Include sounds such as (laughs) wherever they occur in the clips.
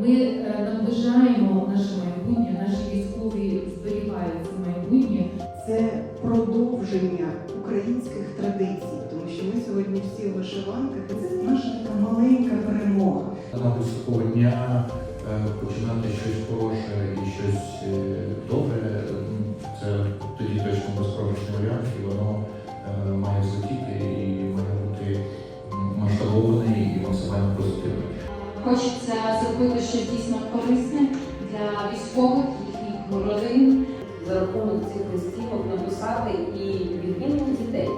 Ми е, наближаємо наше майбутнє, наші військові зберігають це майбутнє. Це продовження українських традицій, тому що ми сьогодні всі в вишиванках. Це наша така маленька перемога. Мабуть, з дня е, починати щось хороше і щось Хочеться зробити щось дійсно корисне для військових, їхніх родин. за рахунок цих листівок написати і від дітей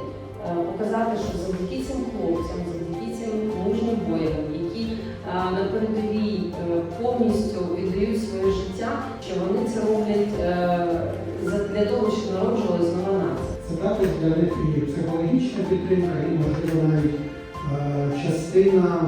е, показати, що завдяки цим хлопцям, завдяки цим мужнім воїнам, які е, на передовій е, повністю віддають своє життя, що вони це роблять за- для того, щоб народжувалась нова нація. Це також для них і психологічна підтримка, і можливо навіть частина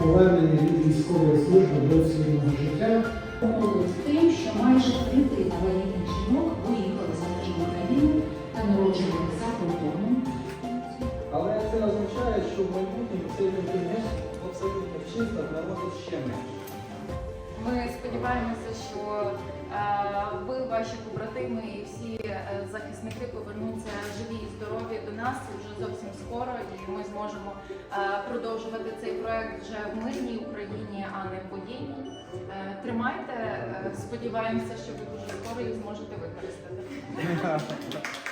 повернення від військової служби до цивільного життя. Обурились тим, що майже третина воєнних жінок виїхали за межі України та народжували за кордоном. Але це означає, що в майбутньому цей контингент абсолютно чисто народить ще менше. Ми сподіваємося, що е, ви, ваші побратими і всі е, захисники повернуться живі і здорові до нас вже зовсім скоро, і ми зможемо е, продовжувати цей проект вже в мирній Україні, а не в воєнній. Е, Тримайте, е, сподіваємося, що ви дуже скоро їх зможете використати. (laughs)